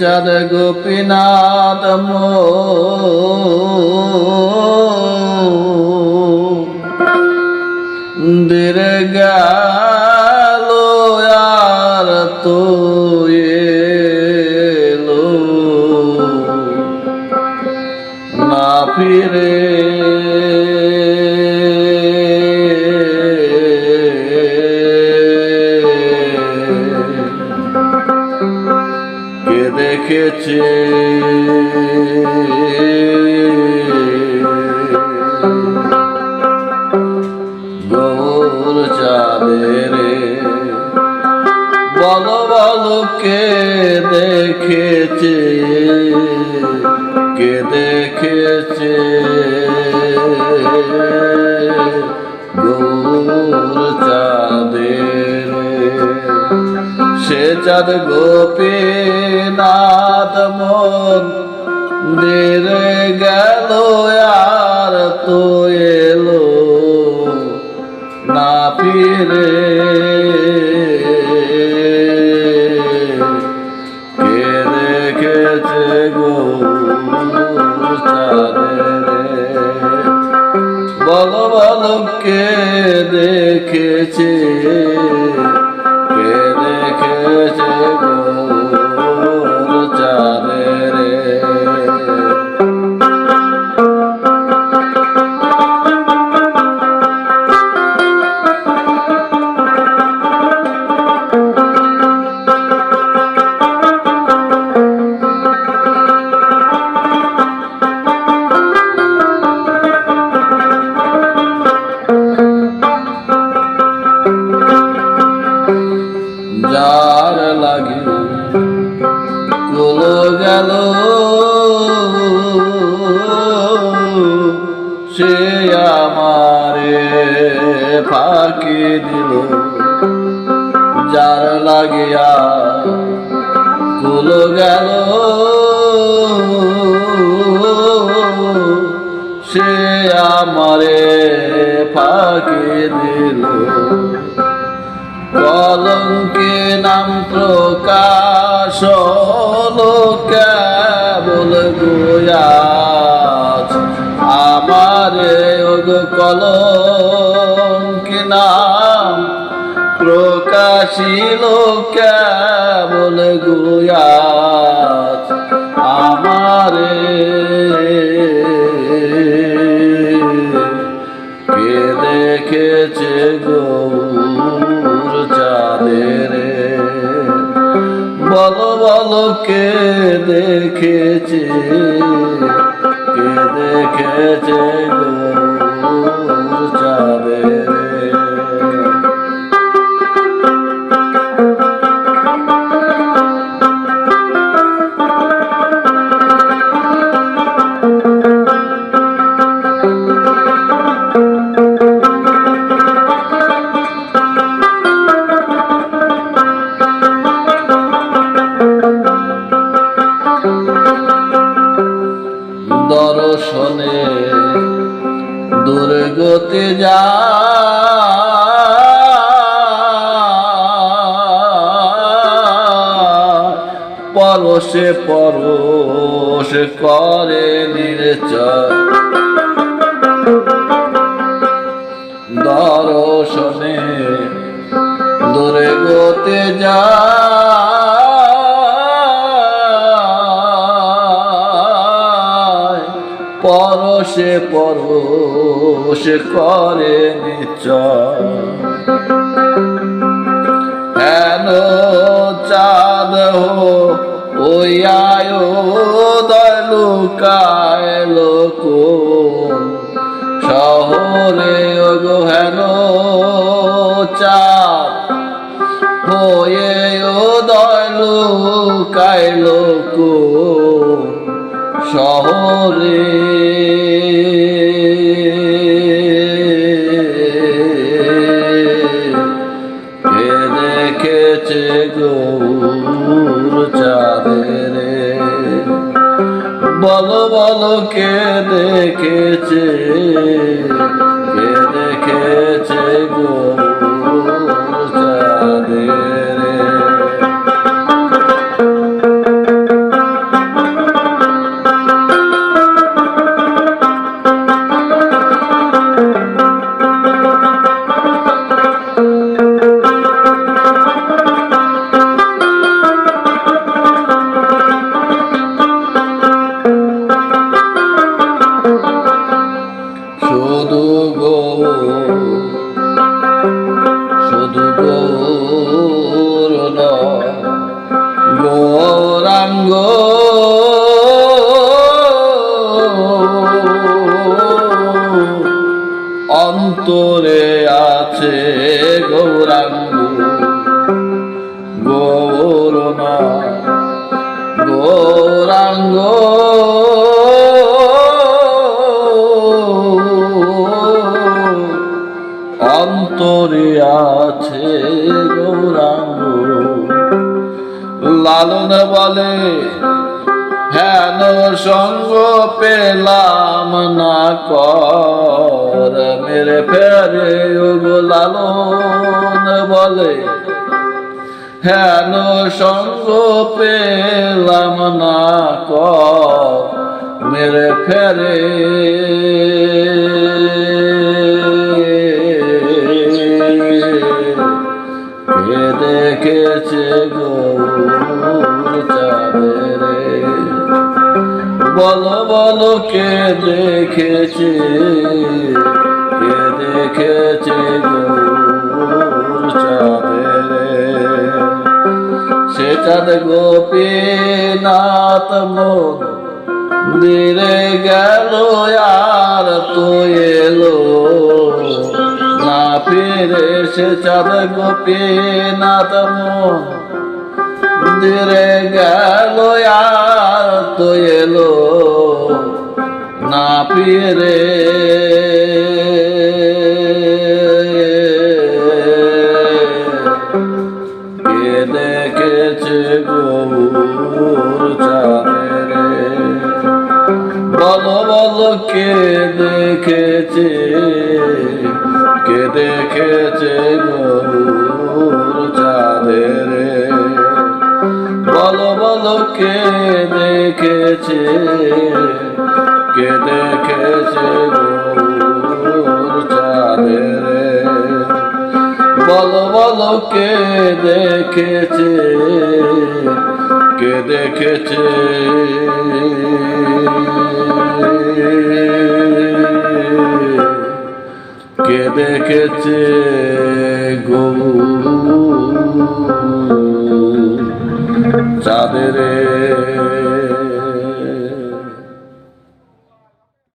চাঁদ গোপীনাথ মন্দির গেল আর তো না ফিরে কে দেখেছে। গৌর চাঁদের বলো কে দেখেছে? কে দেখেছে? গৌর চাঁদের সে চাঁদ গোপীনাথ মন্দির গেল আর তো এলো না ফিরে। কে দেখেছে গো বলো বলো, কে দেখেছে? কুলো গেল। সে আমারে ফাঁকি দিল। যার লাগিয়া কুলো গেল, সে আমারে ফাঁকি দিল। কলঙ্কে নাম প্রকাশ কেবল গোয়াজ আমারে ওগ কলঙ্কে নাম প্রকাশিল কেবল গোয়াজ দেখেছে দুর্গতি যা পরশে পরশ করে নির্চয় দর্শনে দূরে গতে যায়। পরশে পরশে করে নিচয়। হেন চাঁদ হো, ওই আয়ো দলুকায় লোক শহরে ওগো হেন চাঁদ হয়ে ও দলু কাইলো কো শহরে বলো বলো কে দেখেছে। গৌরাঙ্গ। অন্তরে আছে গৌরাঙ্গ। লালন বলে, হেন সঙ্গ পেলাম না কর। মেরে ফেরে লালন বলে হেন সঙ্গ পেলাম না কর মেরে ফেরে। কে দেখেছে গৌর বলো বলো, কে দেখেছে? কে দেখেছে গৌর চাঁদ গোপীনাথ মন দিরে গেল আর তো এলো। না ফিরে সে চাঁদ গোপীনাথ মন দিরে গেল আর তো এলো। না ফিরে বলো বলো কে দেখেছে কে দেখেছে চাঁদরে? বলো বলো কে দেখেছে কে দেখেছে চাঁদরে? বলো বলো কে দেখেছে কে দেখেছে। কে দেখেছে গৌ চাঁদের